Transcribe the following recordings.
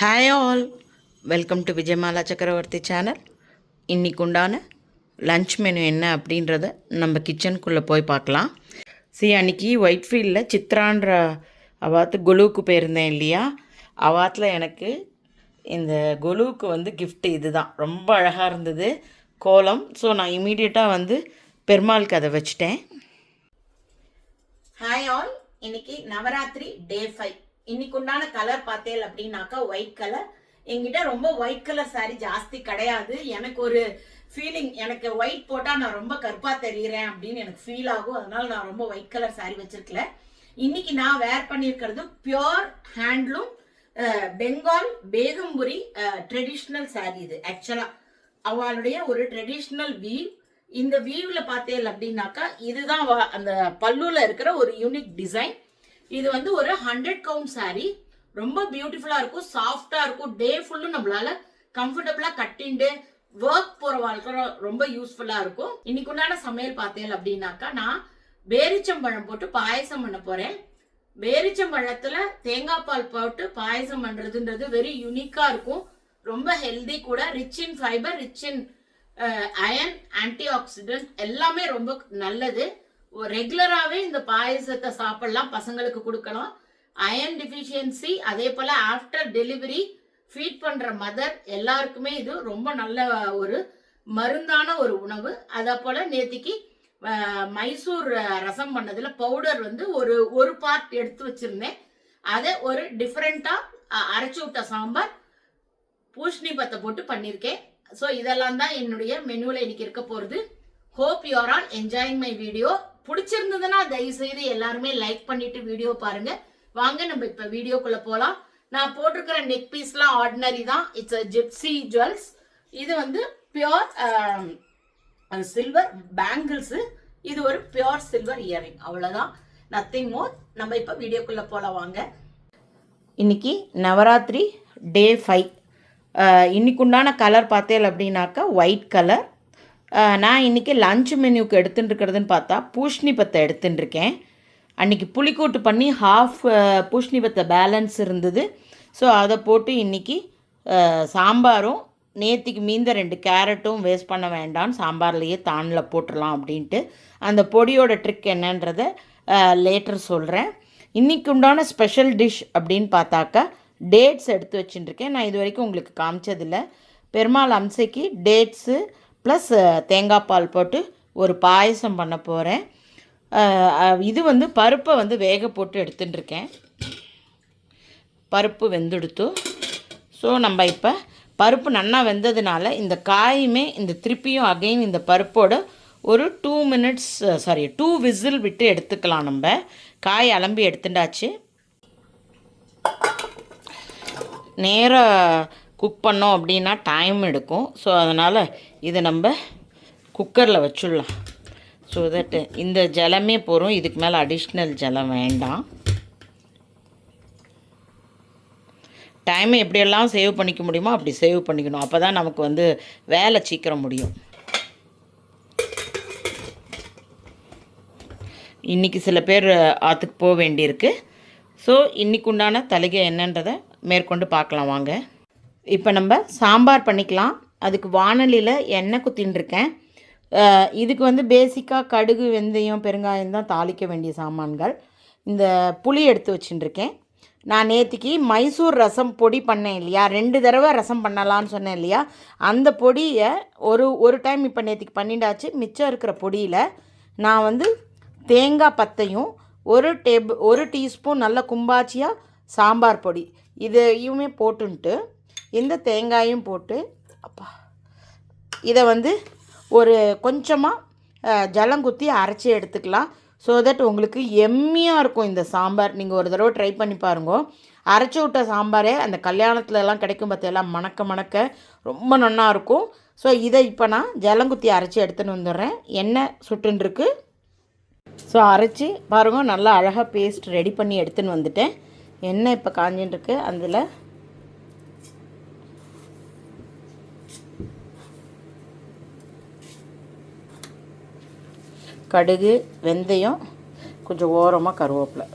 Hi all welcome to Vijayamala Chakravarthy channel இன்றைக்கு உண்டான lunch menu என்ன அப்படின்றத நம்ம கிச்சனுக்குள்ளே போய் பார்க்கலாம். சரி அன்றைக்கி ஒயிட் ஃபீல்டில் சித்ரான்ற அவாத்து குலுவுக்கு போயிருந்தேன் இல்லையா? அவாத்தில் எனக்கு இந்த குலுவுக்கு வந்து gift இதுதான். ரொம்ப அழகாக இருந்தது. கோலம். ஸோ நான் இமீடியட்டாக வந்து பெருமாளுக்கு அதை வச்சுட்டேன். ஹாய் ஆல் இன்னைக்கு நவராத்திரி டே ஃபைவ் இன்னைக்கு உண்டான கலர் பார்த்தேன் அப்படின்னாக்கா ஒயிட் கலர் என்கிட்ட ரொம்ப ஒயிட் கலர் சாரி ஜாஸ்தி கிடையாது. எனக்கு ஒரு ஃபீலிங் எனக்கு ஒயிட் போட்டால் நான் ரொம்ப கருப்பா தெரிகிறேன் அப்படின்னு எனக்கு ஃபீல் ஆகும். அதனால நான் ரொம்ப ஒயிட் கலர் சாரி வச்சிருக்கல. இன்னைக்கு நான் வேர் பண்ணியிருக்கிறது pure handloom Bengal Begampuri traditional sari இது. ஆக்சுவலாக அவளுடைய ஒரு ட்ரெடிஷ்னல் வீவ் இந்த வீவில் பார்த்தேன் அப்படின்னாக்கா இதுதான் அந்த பல்லுல இருக்கிற ஒரு யூனிக் டிசைன் இது வந்து ஒரு ஹண்ட்ரட் கவுண்ட் saree. ரொம்ப பியூட்டிஃபுல்லா இருக்கும் சாஃப்டா இருக்கும். டே ஃபுல்லும் நம்மளால கம்ஃபர்டபுளா கட்டிண்டு ஒர்க் போற ரொம்ப யூஸ்ஃபுல்லா இருக்கும். இன்னைக்கு உண்டான சமையல் பார்த்தேன் அப்படின்னாக்கா நான் பேரிச்சம்பழம் போட்டு பாயசம் பண்ண போறேன். பேரிச்சம்பழத்துல தேங்காய் பால் போட்டு பாயசம் பண்றதுன்றது வெரி யூனிக்கா இருக்கும். ரொம்ப ஹெல்தி கூட rich in fibre rich in iron antioxidant எல்லாமே ரொம்ப நல்லது. ரெகுலராகவே இந்த பாயசத்தை சாப்பிடலாம் பசங்களுக்கு கொடுக்கலாம். அயன் டிஃபிஷியன்சி அதே போல் ஆஃப்டர் டெலிவரி ஃபீட் பண்ணுற மதர் எல்லாருக்குமே இது ரொம்ப நல்ல ஒரு மருந்தான ஒரு உணவு. அதே போல் நேத்திக்கு மைசூர் ரசம் பண்ணதில் பவுடர் வந்து ஒரு ஒரு பார்ட் எடுத்து வச்சுருந்தேன். அதை ஒரு டிஃப்ரெண்ட்டாக அரைச்சி விட்ட சாம்பார் பூஷ்ணி பத்தை போட்டு பண்ணியிருக்கேன். ஸோ இதெல்லாம் தான் என்னுடைய மெனுவில் இன்னைக்கு இருக்க போகிறது hope you're all enjoying my video பிடிச்சிருந்ததுன்னா தயவு செய்து எல்லாருமே லைக் பண்ணிட்டு வீடியோ பாருங்க. வாங்க நம்ம இப்போ வீடியோக்குள்ள போகலாம் நான் போட்டிருக்கிற நெக் பீஸ்லாம் ஆர்டினரி தான். இட்ஸ் ஜிப்சி ஜுவல்ஸ் இது வந்து பியோர் சில்வர் பேங்கிள்ஸு இது ஒரு பியோர் சில்வர் இயரிங் அவ்வளோதான் நத்திங் மோர் நம்ம இப்போ வீடியோக்குள்ளே போல வாங்க. இன்னைக்கு நவராத்திரி டே ஃபைவ் இன்னைக்கு உண்டான கலர் பார்த்தேன் அப்படின்னாக்கா ஒயிட் கலர் நான் இன்றைக்கி லஞ்ச் மெனுக்கு எடுத்துட்டு இருக்கிறதுன்னு பார்த்தா பூஷ்ணி பத்தை எடுத்துட்டு இருக்கேன் அன்னைக்கு புளிக்கூட்டு பண்ணி ஹாஃப் பூஷ்ணி பத்தை பேலன்ஸ் இருந்தது. ஸோ அதை போட்டு இன்னைக்கு சாம்பாரும் நேத்திக்கு மீந்த ரெண்டு கேரட்டும் வேஸ்ட் பண்ண வேண்டாம் சாம்பார்லேயே தானில் போட்டுடலாம் அப்படின்ட்டு. அந்த பொடியோட ட்ரிக் என்னன்றதை லேட்டர் சொல்கிறேன் இன்றைக்கு உண்டான ஸ்பெஷல் டிஷ் அப்படின்னு பார்த்தாக்கா டேட்ஸ் எடுத்து வச்சுட்டுருக்கேன். நான் இது வரைக்கும் உங்களுக்கு காமிச்சதில்லை. பெருமாள் அம்சைக்கு டேட்ஸு ப்ளஸ் தேங்காய் பால் போட்டு ஒரு பாயசம் பண்ண போகிறேன் இது வந்து பருப்பை வந்து வேக போட்டு எடுத்துட்டுருக்கேன். பருப்பு வெந்துடுத்து. ஸோ நம்ம இப்போ பருப்பு நல்லா வெந்ததுனால இந்த காயுமே இந்த திருப்பியும் அகைன் இந்த பருப்போட ஒரு two minutes sorry two whistle விட்டு எடுத்துக்கலாம் நம்ம. காய் அலம்பி எடுத்துட்டாச்சு. நேராக குக் பண்ணோம் அப்படின்னா டைம் எடுக்கும். ஸோ அதனால் இதை நம்ம குக்கரில் வச்சுடலாம். ஸோ தட் இந்த ஜலமே போகிறோம் இதுக்கு மேலே அடிஷ்னல் ஜலம் வேண்டாம். டைமை எப்படியெல்லாம் சேவ் பண்ணிக்க முடியுமோ அப்படி சேவ் பண்ணிக்கணும். அப்போ தான் நமக்கு வந்து வேலை சீக்கிரம் முடியும். இன்றைக்கி சில பேர் ஆற்றுக்கு போக வேண்டியிருக்கு. ஸோ இன்றைக்கு உண்டான தலிகை என்னன்றதை மேற்கொண்டு பார்க்கலாம் வாங்க. இப்போ நம்ம சாம்பார் பண்ணிக்கலாம். அதுக்கு வானலியில் எண்ணெய் குத்தின்னுருக்கேன் இதுக்கு வந்து பேசிக்காக கடுகு வெந்தயம் பெருங்காயம் தான் தாளிக்க வேண்டிய சாமான்கள். இந்த புளி எடுத்து வச்சுட்டுருக்கேன் நான் நேற்றுக்கு மைசூர் ரசம் பொடி பண்ணேன் இல்லையா? ரெண்டு தடவை ரசம் பண்ணலான்னு சொன்னேன் இல்லையா? அந்த பொடியை ஒரு ஒரு டைம் இப்போ நேற்றுக்கு பண்ணிட்டாச்சு மிச்சம் இருக்கிற பொடியில் நான் வந்து தேங்காய் பத்தையும் ஒரு டேபிள் ஒரு டீஸ்பூன் நல்ல கும்பாச்சியாக சாம்பார் பொடி. இதையுமே போட்டுன்ட்டு இந்த தேங்காயும் போட்டு அப்பா இதை வந்து ஒரு கொஞ்சமாக ஜலங்குத்தி அரைச்சி எடுத்துக்கலாம். ஸோ தட் உங்களுக்கு எம்மியாக இருக்கும் இந்த சாம்பார். நீங்கள் ஒரு தடவை ட்ரை பண்ணி பாருங்க. அரைச்சி விட்ட சாம்பாரே அந்த கல்யாணத்துலலாம் கிடைக்கும் பார்த்தெல்லாம் மணக்க மணக்க ரொம்ப நன்னா இருக்கும். ஸோ இதை இப்போ நான் ஜலங்குத்தி அரைச்சி எடுத்துன்னு வந்துடுறேன். எண்ணெய் சுட்டுன்ருக்கு ஸோ அரைச்சி பாருங்க நல்லா அழகாக பேஸ்ட் ரெடி பண்ணி எடுத்துன்னு வந்துட்டேன். எண்ணெய் இப்போ காஞ்சின்னு இருக்கு. அதில் கடுகு வெந்தயம் கொஞ்சம் ஓரமாக கருவேப்பிலை.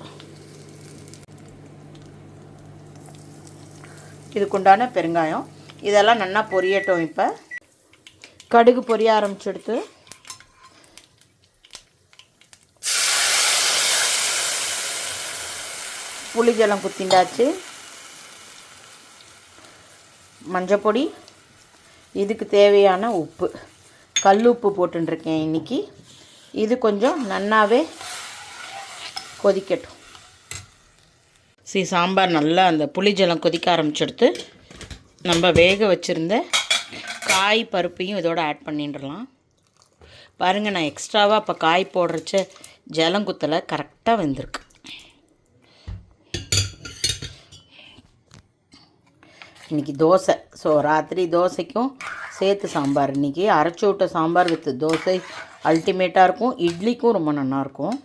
இதுக்குண்டான பெருங்காயம். இதெல்லாம் நல்லா பொரியட்டும் இப்போ. கடுகு பொரிய ஆரம்பிச்செடுத்து. புளி ஜலம் குத்திண்டாச்சு. மஞ்சப்பொடி. இதுக்கு தேவையான உப்பு. கல் உப்பு போட்டுருக்கேன் இன்றைக்கி இது கொஞ்சம் நன்னாவே கொதிக்கட்டும். சரி சாம்பார் நல்லா அந்த புளி ஜலம் கொதிக்க ஆரம்பிச்செடுத்து நம்ம வேக வச்சுருந்த காய் பருப்பையும் இதோடு ஆட் பண்ணிடலாம். பாருங்கள் நான் எக்ஸ்ட்ராவாக இப்போ காய் போடுறச்ச ஜலம் குத்தலை கரெக்டாக வெந்திருக்கு. இன்றைக்கி தோசை. ஸோ ராத்திரி தோசைக்கும் சேர்த்து சாம்பார். இன்றைக்கி அரைச்சி விட்ட சாம்பார் வித்து தோசை அல்டிமேட்டாக இருக்கும். இட்லிக்கும் ரொம்ப நல்லாயிருக்கும்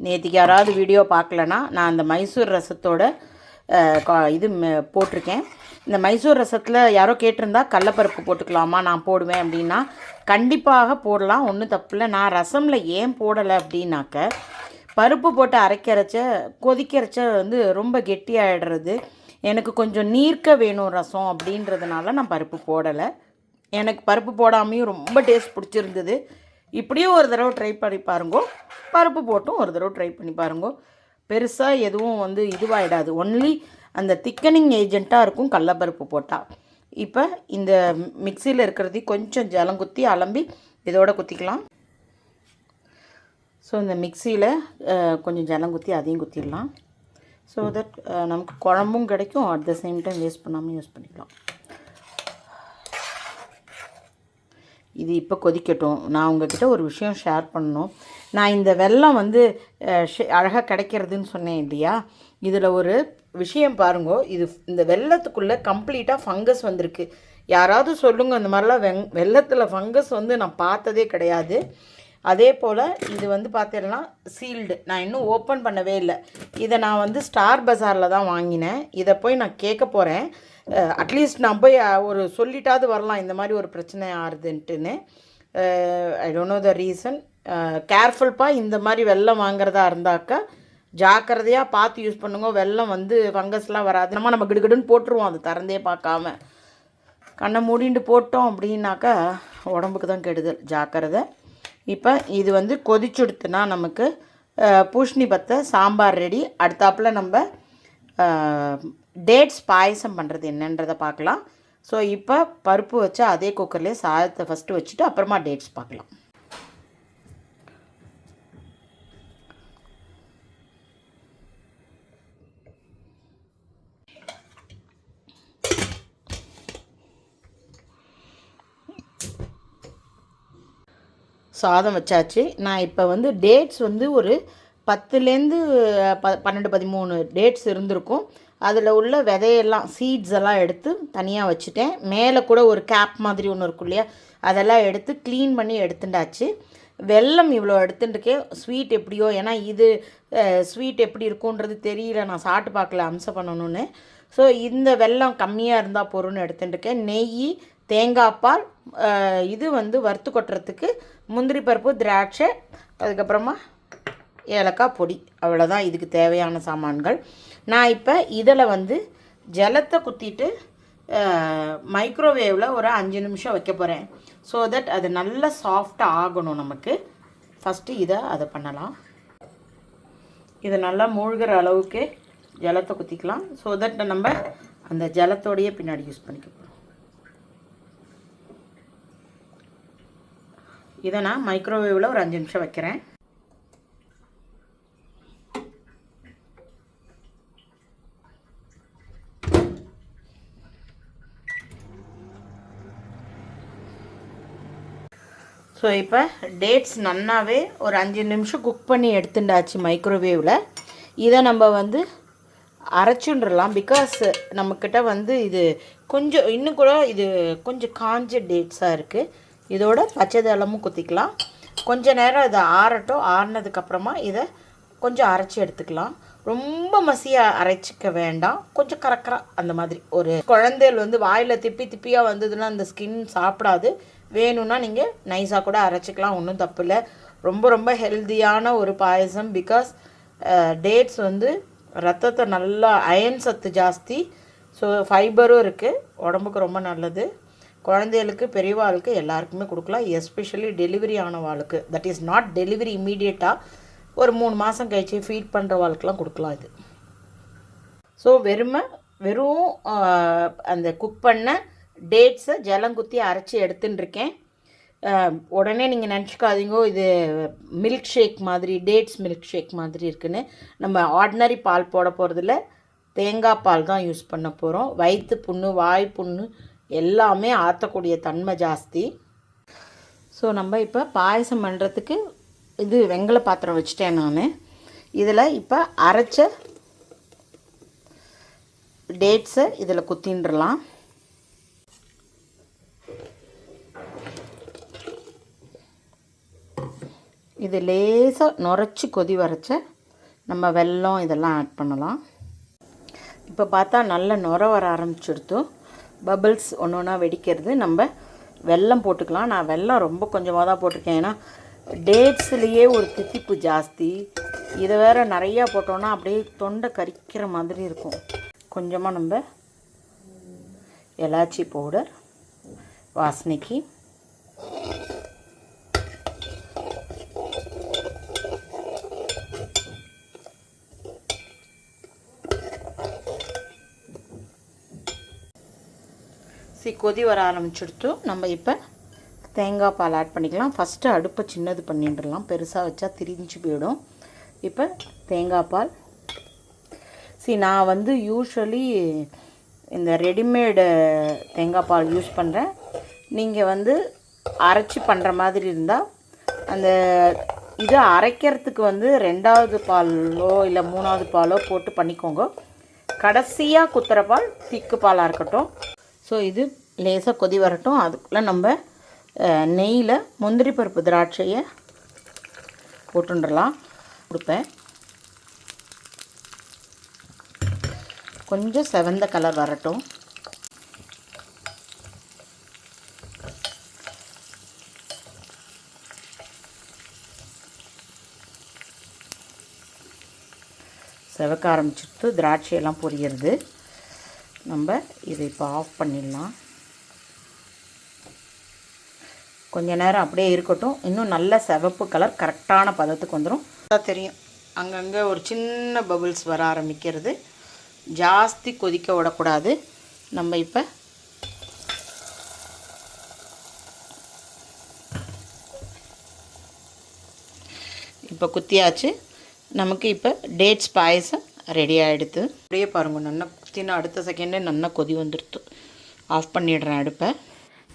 நேற்றுக்கு யாராவது வீடியோ பார்க்கலனா நான் அந்த மைசூர் ரசத்தோட கா- இது ம- போட்டிருக்கேன். இந்த மைசூர் ரசத்தில் யாரோ கேட்டிருந்தா கடலப்பருப்பு போட்டுக்கலாமா நான் போடுவேன் அப்படின்னா கண்டிப்பாக போடலாம். ஒன்றும் தப்பில்லை நான் ரசமில் ஏன் போடலை அப்படின்னாக்க பருப்பு போட்டு அரைக்கிறச்ச கொதிக்கிறச்ச வந்து ரொம்ப கெட்டியாயிடுறது. எனக்கு கொஞ்சம் நீர்க்க வேணும் ரசம் அப்படின்றதுனால நான் பருப்பு போடலை. எனக்கு பருப்பு போடாமையும் ரொம்ப டேஸ்ட் பிடிச்சிருந்தது. இப்படியும் ஒரு தடவை ட்ரை பண்ணி பாருங்கோ. பருப்பு போட்டும் ஒரு தடவை ட்ரை பண்ணி பாருங்கோ. பெருசாக எதுவும் வந்து இதுவாகிடாது ஒன்லி அந்த திக்கனிங் ஏஜெண்ட்டாக இருக்கும் கடலப்பருப்பு போட்டால் இப்போ இந்த மிக்சியில் இருக்கிறதையும் கொஞ்சம் ஜலம் குத்தி அலம்பி இதோட குத்திக்கலாம். ஸோ இந்த மிக்சியில் கொஞ்சம் ஜலம் குத்தி அதையும் குத்திடலாம். ஸோ தட் நமக்கு குழம்பும் கிடைக்கும். At the same time waste பண்ணாமல் யூஸ் பண்ணிக்கலாம். இது இப்போ கொதிக்கட்டும். நான் உங்ககிட்ட ஒரு விஷயம் ஷேர் பண்ணணும். நான் இந்த வெல்லம் வந்து அழகாக கிடைக்கிறதுன்னு சொன்னேன் இல்லையா? இதில் ஒரு விஷயம் பாருங்கோ. இது இந்த வெள்ளத்துக்குள்ளே கம்ப்ளீட்டாக ஃபங்கஸ் வந்திருக்கு. யாராவது சொல்லுங்கள் அந்த மாதிரிலாம் வெங் வெள்ளத்தில் ஃபங்கஸ் வந்து நான் பார்த்ததே கிடையாது. அதே போல் இது வந்து பார்த்தீங்கன்னா சீல்டு நான் இன்னும் ஓப்பன் பண்ணவே இல்லை. இதை நான் வந்து ஸ்டார் பஜாரில் தான் வாங்கினேன். இதை போய் நான் கேட்க போகிறேன் அட்லீஸ்ட் நான் போய் ஒரு சொல்லிட்டாவது வரலாம். இந்த மாதிரி ஒரு பிரச்சனை ஆறுதுன்ட்டுன்னு. I don't know the reason கேர்ஃபுல்ப்பா இந்த மாதிரி வெள்ளம் வாங்குறதா இருந்தாக்கா ஜாக்கிரதையாக பார்த்து யூஸ் பண்ணுங்க. வெள்ளம் வந்து ஃபங்கஸ்லாம் வராது. நம்ம நம்ம கிடுகிடுன்னு போட்டுருவோம். அது திறந்தே பார்க்காம. கண்ணை மூடிண்டு போட்டோம் அப்படின்னாக்கா உடம்புக்கு தான் கெடுதல். ஜாக்கிரதை. இப்போ இது வந்து கொதிச்சுடுத்துனா நமக்கு அஹ், பூஷணி பத்தை சாம்பார் ரெடி. அடுத்தாப்புல நம்ம டேட்ஸ் பாயசம் பண்ணுறது என்னன்றதை பார்க்கலாம் ஸோ இப்போ பருப்பு வச்சு அதே குக்கர்லேயே சாதத்தை ஃபஸ்ட்டு வச்சுட்டு அப்புறமா டேட்ஸ் பார்க்கலாம் சாதம் வச்சாச்சு. நான் இப்போ வந்து டேட்ஸ் வந்து ஒரு பத்துலேருந்து ப பன்னெண்டு பதிமூணு டேட்ஸ் இருந்திருக்கும். அதில் உள்ள விதையெல்லாம் சீட்ஸ் எல்லாம் எடுத்து தனியாக வச்சுட்டேன். மேலே கூட ஒரு கேப் மாதிரி ஒன்று இருக்கும் இல்லையா? அதெல்லாம் எடுத்து க்ளீன் பண்ணி எடுத்துட்டாச்சு. வெல்லம் இவ்வளோ எடுத்துட்டுருக்கேன். ஸ்வீட் எப்படியோ ஏன்னா இது ஸ்வீட் எப்படி இருக்குன்றது தெரியல. நான் சாப்பிட்டு பார்க்கல அம்சம் பண்ணணும்னு. ஸோ இந்த வெல்லம் கம்மியாக இருந்தால் பொருள்னு எடுத்துட்டுருக்கேன். நெய் தேங்காய் பால் இது வந்து வறுத்து கொட்டுறதுக்கு முந்திரி பருப்பு திராட்சை அதுக்கப்புறமா ஏலக்காய் பொடி. அவ்வளோதான் இதுக்கு தேவையான சாமான்கள். நான் இப்போ இதில் வந்து ஜலத்தை குத்திட்டு மைக்ரோவேவில் ஒரு அஞ்சு நிமிஷம் வைக்க போகிறேன் ஸோ தட் அது நல்லா சாஃப்டாக ஆகணும் நமக்கு. ஃபஸ்ட்டு இதை அதை பண்ணலாம். இதை நல்லா மூழ்கிற அளவுக்கு ஜலத்தை குத்திக்கலாம். ஸோ தட் நம்ம அந்த ஜலத்தோடையே பின்னாடி யூஸ் பண்ணிக்கலாம் இதை நான் மைக்ரோவேவில் ஒரு அஞ்சு நிமிஷம் வைக்கிறேன். ஸோ இப்போ டேட்ஸ் நன்னாவே ஒரு அஞ்சு நிமிஷம் குக் பண்ணி எடுத்துட்டாச்சு மைக்ரோவேவில் இதை நம்ம வந்து அரைச்சுன்றலாம் பிகாஸ் நம்மக்கிட்ட வந்து இது கொஞ்சம் இன்னும் கூட இது கொஞ்சம் காஞ்ச டேட்ஸாக இருக்குது இதோட பச்சை தளமும் குத்திக்கலாம். கொஞ்சம் நேரம் இதை ஆறட்டும். ஆறினதுக்கப்புறமா இதை கொஞ்சம் அரைச்சி எடுத்துக்கலாம். ரொம்ப மசியாக அரைச்சிக்க வேண்டாம். கொஞ்சம் கரக்கரா அந்த மாதிரி. ஒரு குழந்தைகள் வந்து வாயில் திப்பி திப்பியாக வந்ததுன்னா அந்த ஸ்கின் சாப்பிடாது. வேணும்னா நீங்கள் நைஸாக கூட அரைச்சிக்கலாம். ஒன்றும் தப்பு இல்லை ரொம்ப ரொம்ப ஹெல்த்தியான ஒரு பாயசம். பிகாஸ் டேட்ஸ் வந்து ரத்தத்தை நல்லா அயன் சத்து ஜாஸ்தி. ஸோ ஃபைபரும் இருக்குது உடம்புக்கு ரொம்ப நல்லது. குழந்தைகளுக்கு பெரியவாளுக்கு எல்லாருக்குமே கொடுக்கலாம். எஸ்பெஷலி டெலிவரி ஆனவாளுக்கு. தட் இஸ் நாட் டெலிவரி இம்மீடியட்டாக ஒரு மூணு மாதம் கழிச்சு ஃபீட் பண்ணுறவாளுக்கெலாம் கொடுக்கலாம் இது. ஸோ வெறுமை வெறும் அந்த குக் பண்ண டேட்ஸை ஜலங்குத்தி அரைச்சி எடுத்துட்டுருக்கேன் உடனே நீங்கள் நினச்சிக்காதீங்கோ இது மில்க் ஷேக் மாதிரி டேட்ஸ் மில்க் ஷேக் மாதிரி இருக்குன்னு. நம்ம ஆர்டினரி பால் போட போகிறதில்ல தேங்காய் பால் தான் யூஸ் பண்ண போகிறோம் வயிற்று புண்ணு வாய் புண்ணு எல்லாமே ஆற்றக்கூடிய தன்மை ஜாஸ்தி. ஸோ நம்ம இப்போ பாயசம் பண்ணுறதுக்கு இது வெங்கல பாத்திரம் வச்சுட்டேன் நான். இதில் இப்போ அரைச்ச டேட்ஸை இதில் குத்தின்றலாம். இது லேசாக நுரைச்சி கொதி வரைச்ச நம்ம வெல்லம் இதெல்லாம் ஆட் பண்ணலாம். இப்போ பார்த்தா நல்லா நுர வர ஆரம்பிச்சிடுத்து பபிள்ஸ் ஒன்று ஒன்றா வெடிக்கிறது. நம்ம வெல்லம் போட்டுக்கலாம். நான் வெல்லம் ரொம்ப கொஞ்சமாக தான் போட்டிருக்கேன். ஏன்னா டேட்ஸ்லேயே ஒரு தித்திப்பு ஜாஸ்தி. இதை வேறு நிறையா போட்டோன்னா அப்படியே தொண்டை கரிக்கிற மாதிரி இருக்கும். கொஞ்சமாக நம்ம எலாச்சி பவுடர் வாசனைக்கு சி கொதி வர ஆரம்பிச்சிடுத்து நம்ம இப்போ தேங்காய் பால் ஆட் பண்ணிக்கலாம். ஃபஸ்ட்டு அடுப்பை சின்னது பண்ணிட்டுலாம் பெருசாக வச்சா திரிஞ்சு போயிடும். இப்போ தேங்காய் பால். சி நான் வந்து யூஸ்வலி இந்த ரெடிமேடு தேங்காய் பால் யூஸ் பண்ணுறேன் நீங்கள் வந்து அரைச்சி பண்ணுற மாதிரி இருந்தால் அந்த இது அரைக்கிறதுக்கு வந்து ரெண்டாவது பாலோ இல்லை மூணாவது பாலோ போட்டு பண்ணிக்கோங்க. கடைசியாக குத்துற பால் திக்கு பாலாக இருக்கட்டும். ஸோ இது லேசாக கொதி வரட்டும். அதுக்குள்ளே நம்ம நெய்யில் முந்திரி பருப்பு திராட்சையை போட்டுடலாம் கொடுப்பேன். கொஞ்சம் செவந்த கலர் வரட்டும். செவக்க ஆரம்பிச்சிட்டு திராட்சையெல்லாம் பொரியிறது. நம்ம இதை இப்போ ஆஃப் பண்ணிடலாம். கொஞ்ச நேரம் அப்படியே இருக்கட்டும். இன்னும் நல்ல சிவப்பு கலர் கரெக்டான பதத்துக்கு வந்துடும் தெரியும். அங்கங்கே ஒரு சின்ன பபுள்ஸ் வர ஆரம்பிக்கிறது. ஜாஸ்தி கொதிக்க விடக்கூடாது. நம்ம இப்போ இப்போ குத்தியாச்சு. நமக்கு இப்போ டேட்ஸ் பாயசம் ரெடி ஆகிடுது அப்படியே பாருங்க நல்லா குத்தின அடுத்த செகண்டே நல்லா கொதி வந்துடுத்து ஆஃப் பண்ணிடுறேன் அடுப்பை.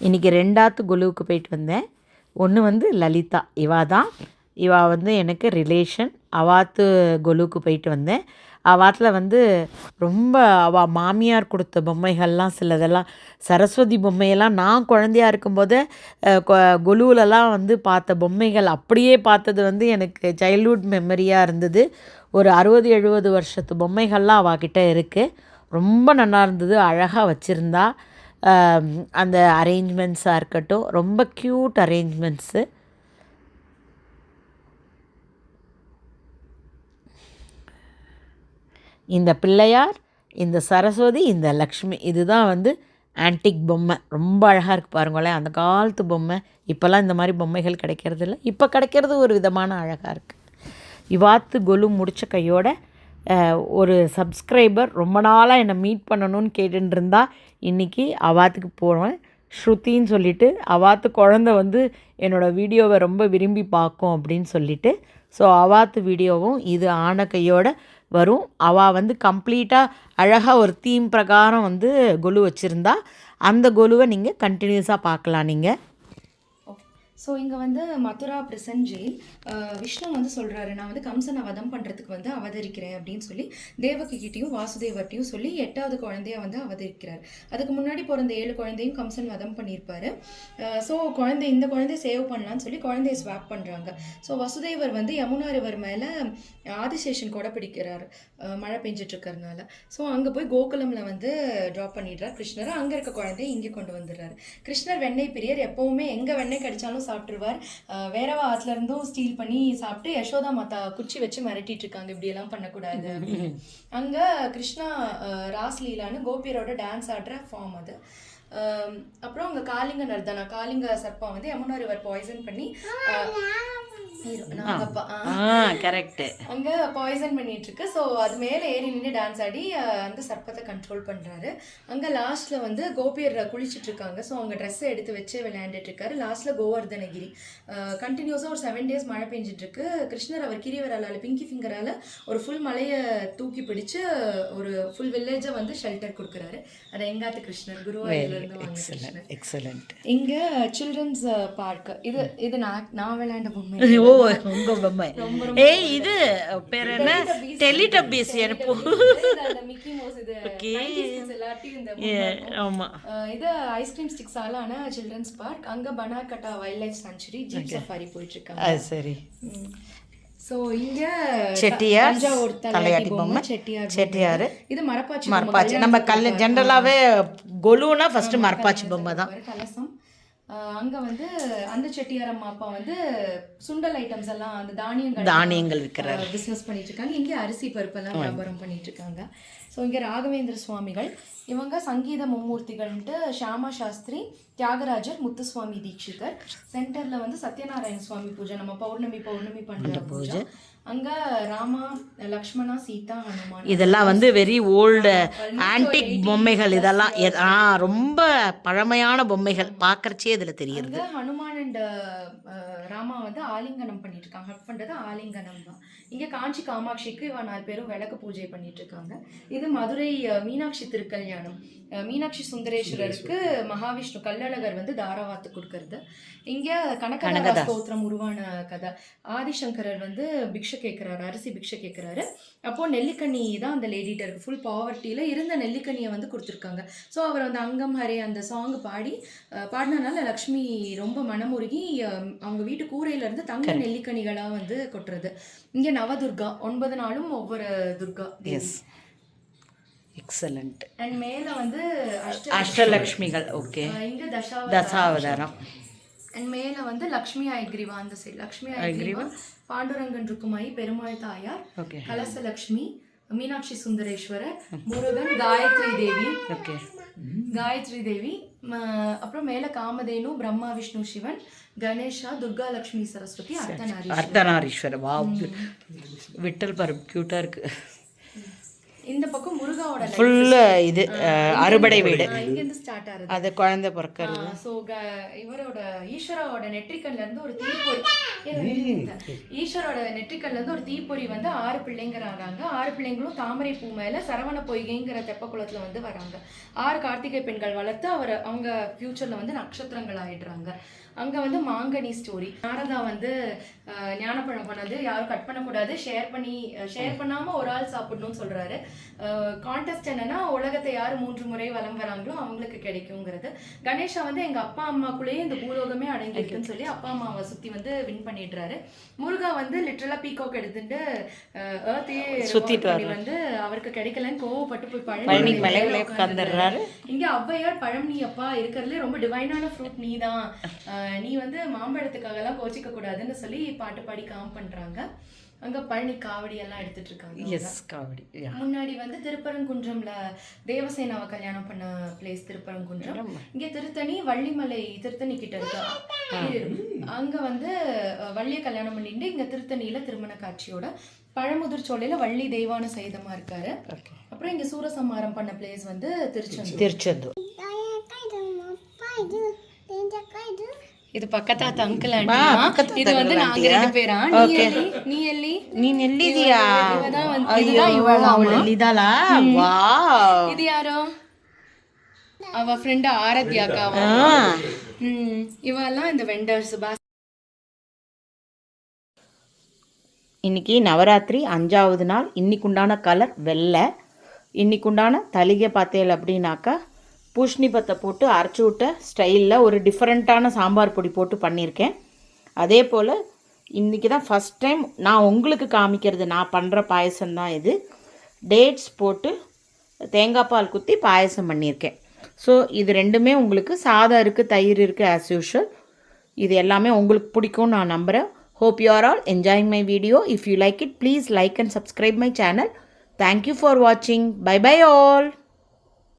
இன்றைக்கி ரெண்டாத்து குழுவுக்கு போயிட்டு வந்தேன். ஒன்று வந்து லலிதா இவா தான். இவா வந்து எனக்கு ரிலேஷன் அவாத்து கொலுவுக்கு போயிட்டு வந்தேன். அவாத்தில் வந்து ரொம்ப அவள் மாமியார் கொடுத்த பொம்மைகள்லாம் சிலதெல்லாம் சரஸ்வதி பொம்மையெல்லாம் நான் குழந்தையா இருக்கும்போது கொ- கொலுவிலலாம் வந்து பார்த்த பொம்மைகள் அப்படியே பார்த்தது வந்து எனக்கு சைல்ட்ஹுட் மெமரியாக இருந்தது. ஒரு அறுபது எழுபது வருஷத்து பொம்மைகள்லாம் அவகிட்ட இருக்குது ரொம்ப நல்லா இருந்தது அழகாக வச்சுருந்தா. அந்த அரேஞ்ச்மெண்ட்ஸாக இருக்கட்டும் ரொம்ப க்யூட் அரேஞ்ச்மெண்ட்ஸு இந்த பிள்ளையார் இந்த சரஸ்வதி இந்த லக்ஷ்மி இதுதான் வந்து ஆன்டிக் பொம்மை. ரொம்ப அழகாக இருக்குது பாருங்களேன் அந்த காலத்து பொம்மை. இப்போல்லாம் இந்த மாதிரி பொம்மைகள் கிடைக்கிறது இல்லை இப்போ கிடைக்கிறது ஒரு விதமான அழகாக இருக்குது இவாத்து கொலு முடித்த கையோட ஒரு சப்ஸ்கிரைபர் ரொம்ப நாளாக என்னை மீட் பண்ணணும்னு கேட்டுட்டு இருந்தா இன்றைக்கி அவாத்துக்கு போனேன் ஸ்ருதின்னு சொல்லிட்டு அவாத்து குழந்த வந்து என்னோடய வீடியோவை ரொம்ப விரும்பி பார்க்கும் அப்படின்னு சொல்லிட்டு ஸோ அவாத்து வீடியோவும் இது ஆன கையோட வரும். அவள் வந்து கம்ப்ளீட்டாக அழகாக ஒரு தீம் பிரகாரம் வந்து கொலு வச்சுருந்தா அந்த கொலுவை நீங்கள் கண்டினியூஸாக பார்க்கலாம் நீங்கள் ஸோ இங்கே வந்து மதுரா பிரசன்ட் ஜெயில் விஷ்ணு வந்து சொல்கிறாரு நான் வந்து கம்சனை வதம் பண்ணுறதுக்கு வந்து அவதரிக்கிறேன் அப்படின்னு சொல்லி தேவகிகிட்டையும் வாசுதேவர்கிட்டையும் சொல்லி எட்டாவது குழந்தைய வந்து அவதரிக்கிறார். அதுக்கு முன்னாடி பிறந்த ஏழு குழந்தையும் கம்சன் வதம் பண்ணியிருப்பாரு. ஸோ குழந்தை இந்த குழந்தைய சேவ் பண்ணலான்னு சொல்லி குழந்தைய ஸ்வாப் பண்ணுறாங்க ஸோ வசுதேவர் வந்து யமுனா ரிவர் மேலே ஆதிசேஷன் கூட பிடிக்கிறார் மழை பெஞ்சிட்டு இருக்கறனால ஸோ அங்கே போய் கோகுலமில் வந்து ட்ராப் பண்ணிடுறார் கிருஷ்ணர். அங்கே இருக்க குழந்தைய இங்கே கொண்டு வந்துடுறாரு. கிருஷ்ணர் வெண்ணெய் பிரியர் எப்போவுமே எங்கே வெண்ணெய் கிடைச்சாலும் சாப்பிட்ருவார் வேறவா ஆத்துல இருந்தும் ஸ்டீல் பண்ணி சாப்பிட்டு யசோதா மாதா குச்சி வச்சு மிரட்டிட்டு இருக்காங்க இப்படியெல்லாம் பண்ணக்கூடாது அப்படின்னு. அங்க கிருஷ்ணா ராஸ்லீலான்னு கோபியரோட டான்ஸ் ஆடுற ஃபார்ம் அது. அப்புறம் அங்க காளிங்க நர்தனா காளிங்க சர்ப்பம் வந்து யமுனா ரிவர் பாய்சன் பண்ணி கரெக்ட் அங்க பாய்சன் பண்ணிட்டு இருக்கு. ஸோ அது மேல ஏறி நின்று டான்ஸ் ஆடி அந்த சர்ப்பத்தை கண்ட்ரோல் பண்றாரு. அங்க லாஸ்ட்ல வந்து கோபியர் குளிச்சிட்டு இருக்காங்க. ஸோ அவங்க ட்ரெஸ்ஸை எடுத்து வச்சு விளையாண்டுட்டு இருக்காரு. லாஸ்ட்ல கோவர்தனகிரி. கண்டினியூஸா ஒரு செவன் டேஸ் மழை பெஞ்சிட்டு இருக்கு. கிருஷ்ணர் அவர் கிரிவரால பிங்கி ஃபிங்கரால ஒரு ஃபுல் மலையை தூக்கி பிடிச்சு ஒரு ஃபுல் வில்லேஜை வந்து ஷெல்டர் கொடுக்குறாரு. அதை எங்காத்து கிருஷ்ணர்? குருவாயூர்ல இருந்து எக்ஸலண்ட் இங்க சில்ட்ரன்ஸ் பார்க் இது இது நான் நான் விளையாண்ட பொம்மை. ஓ உங்க பொம்மை. ஏய் இது பேர் என்ன? டெலிடபிஸ் எனக்கு மிக்கி மவுஸ் இது Okay. 90s kids எல்லார்ட்டையும் இந்த பொம்மை இருக்கும். ஆமா. அஹ் இது ஐஸ்கிரீம் ஸ்டிக்ஸால ஆன சில்ட்ரன்ஸ் பார்க் அங்க Bannerghatta wildlife sanctuary jeep safari போயிட்டு இருக்காங்க. சரி. சோ இங்க செட்டியார் தலையாட்டி பொம்மை செட்டியார் செட்டியார். இது மரப்பாச்சி மரப்பாச்சி. நம்ம கல் ஜென்ரலாவே கொலுனா ஃபர்ஸ்ட் மரப்பாச்சி பொம்மை தான். கலசம். அங்க வந்து அந்த செட்டியார் அம்மா அப்பா வந்து சுண்டல் ஐட்டம்ஸ் எல்லாம் அந்த தானியங்கள் தானியங்கள் விற்கிறார் பிஸ்னஸ் பண்ணிட்டு இருக்காங்க. இங்கே அரிசி பருப்பெல்லாம் வியாபாரம் பண்ணிட்டு இருக்காங்க. ஸோ இங்கே ராகவேந்திர சுவாமிகள் இவங்க சங்கீத மும்மூர்த்திகள்ன்ட்டு ஷியாமா சாஸ்திரி தியாகராஜர் முத்துசுவாமி தீட்சிதர். சென்டர்ல வந்து சத்யநாராயண சுவாமி பூஜை நம்ம பௌர்ணமி பௌர்ணமி பண்ற பூஜை. அங்க ராமா லக்ஷ்மணா சீதா ஹனுமான். இதெல்லாம் வந்து வெரி ஓல்டு ஆன்டிக் பொம்மைகள் இதெல்லாம். ரொம்ப பழமையான பொம்மைகள். பார்க்கறச்சே இதுல தெரியுது ஹனுமான் அண்ட் ராமா வந்து ஆலிங்கனம் பண்ணிட்டு இருக்காங்க ஹக் ஆலிங்கனம் தான் இங்க காஞ்சி காமாட்சிக்கு இவ நாலு பேரும் விளக்கு பூஜை பண்ணிட்டு இருக்காங்க இது மதுரை மீனாட்சி திருக்கல்யாணம். மீனாட்சி சுந்தரேஸ்வரருக்கு மகாவிஷ்ணு கள்ளழகர் வந்து தாராவாத்து கொடுக்கறது. இங்க கனகதார ஸ்தோத்திரம் உருவான கதை. ஆதிசங்கரர் வந்து பிக்ஷை கேட்கிறாரு அரிசி பிக்ஷை கேட்கிறாரு அப்போ நெல்லிக்கனி தான் அந்த லேடிட்ட இருக்கு. ஃபுல் பாவர்ட்டியில இருந்த நெல்லிக்கனியை வந்து கொடுத்துருக்காங்க. ஸோ அவர் அந்த அங்கம் ஹரே அந்த சாங் பாடி பாடினனால லக்ஷ்மி ரொம்ப மனமுருகி அஹ், அவங்க வீட்டு கூரையில இருந்து தங்க நெல்லிக்கனிகளா வந்து கொட்டுறது. இங்க நவதுர்கா ஒன்பது நாளும் ஒவ்வொரு துர்கா எஸ் எக்ஸலண்ட் அண்ட் மேல வந்து அஷ்ட அஷ்டலக்ஷ்மிகள் ஓகே இங்க தசாவதாரம். தசாவதாரம். அண்ட் மேல வந்து லக்ஷ்மி ஐக்ரிவா அந்த side Lakshmi Hayagriva? Pandurangan Rukmai Perumal Thayar okay Kalasalakshmi Meenakshi Sundareswarar Murugan Gayatri Devi. Okay Gayatri Devi அப்புறம் மேல காமதேனு பிரம்மா விஷ்ணு சிவன் கணேஷா துர்கா லக்ஷ்மி சரஸ்வதி அர்த்தநாரி அர்த்தநாரீஸ்வர வா விட்டல் பாரு கியூட்டா இருக்கு. இந்த பக்கம் முருகாவோட ஃபுல்லு இது அறுபடை வீடு இங்க இருந்து ஸ்டார்ட் ஆகுது. அது குழந்தை பிறக்கிறது. ஸோ இவரோட ஈஸ்வராவோட நெற்றிக்கல்ல இருந்து ஒரு தீப்பொறி. ஈஸ்வரோட நெற்றிக்கல்ல இருந்து ஒரு தீப்பொறி வந்து ஆறு பிள்ளைங்க ஆகாங்க ஆறு பிள்ளைங்களும் தாமரை பூ மேல சரவண பொய்கைங்கிற தெப்பக்குளத்துல வந்து வராங்க. ஆறு கார்த்திகை பெண்கள் வளர்த்து அவர் அவங்க ஃபியூச்சர்ல வந்து நட்சத்திரங்கள் ஆயிடுறாங்க. அங்க வந்து மாங்கனி ஸ்டோரி நாரதா வந்து ஞானப்பழம் பண்ணது. யாரும் கட் பண்ணக்கூடாது. ஷேர் பண்ணி ஷேர் பண்ணாம ஒரு ஆள் சாப்பிடணும்னு சொல்றாரு. கான்டெஸ்ட் என்னன்னா உலகத்தை யார் மூன்று முறை வலம் வராங்களோ அவங்களுக்கு கிடைக்குங்கிறது. கணேஷா வந்து எங்க அப்பா அம்மாக்குள்ளேயே இந்த பூலோகமே அடங்கியிருக்குன்னு சொல்லி அப்பா அம்மாவை சுத்தி வந்து வின் பண்ணிடுறாரு. முருகா வந்து லிட்டரலா பீகாக் எடுத்துட்டு ஏர்த்தையே சுத்திட்டு வந்து அவருக்கு கிடைக்கலன்னு கோவப்பட்டு போய் பழனி இங்க ஔவையார் பழம் நீ அப்பா இருக்கிறதுல ரொம்ப டிவைனான ஃப்ரூட் நீ தான் நீ வந்து மாம்பழத்துக்காக எல்லாம் கோச்சிக்க கூடாதுன்னு சொல்லி பாட்டு பாடி காம் பண்றாங்க. அங்க பழனி காவடி எல்லாம் எடுத்துட்டு இருக்காங்க எஸ் காவடி. முன்னாடி வந்து திருப்பரங்குன்றம்ல தேவசேனாவை கல்யாணம் பண்ண பிளேஸ் திருப்பரங்குன்றம். இங்க திருத்தணி வள்ளிமலை திருத்தணி கிட்ட இருக்கு? அங்க வந்து வள்ளிய கல்யாணம் பண்ணிட்டு இங்க திருத்தணியில திருமண காட்சியோட பழமுதிர் சோலையில வள்ளி தெய்வான சைதமா இருக்காரு. அப்புறம் இங்க சூரசம்ஹாரம் பண்ண பிளேஸ் வந்து திருச்செந்தூர். திருச்செந்தூர். இது பக்கத்தா அங்கிள் ஆண்டி இது வந்து நாங்க ரெண்டு பேரா? நீ எல்லி நீ எல்லி நீ நெல்லிதியா? ஐயோ இவளா அவள்? நெல்லிதாளா? வாவ். இது யாரோ? அவ ஃப்ரெண்ட் ஆரத்தி அக்காவா ம் இவெல்லாம் இந்த வெண்டர்ஸ் பா இன்னைக்கு நவராத்திரி அஞ்சாவது நாள். இன்னைக்குண்டான கலர் வெள்ளை. இன்னைக்குண்டான தலிகை பார்த்தேல் அப்படின்னாக்கா பூஷ்ணி பத்தை போட்டு அரைச்சி விட்ட ஸ்டைலில் ஒரு டிஃப்ரெண்ட்டான சாம்பார் பொடி போட்டு பண்ணியிருக்கேன். அதே போல் இன்றைக்கி தான் ஃபஸ்ட் டைம் நான் உங்களுக்கு காமிக்கிறது நான் பண்ணுற பாயசம் தான் இது. டேட்ஸ் போட்டு தேங்காய் பால் குத்தி பாயசம் பண்ணியிருக்கேன். ஸோ இது ரெண்டுமே உங்களுக்கு சாதம் இருக்குது தயிர் இருக்குது ஆஸ் யூஷுவல் இது எல்லாமே உங்களுக்கு பிடிக்கும்னு நான் நம்புகிறேன் hope you are all enjoying my video if you like it please like and subscribe my channel thank you for வாட்சிங் பை பை ஆல்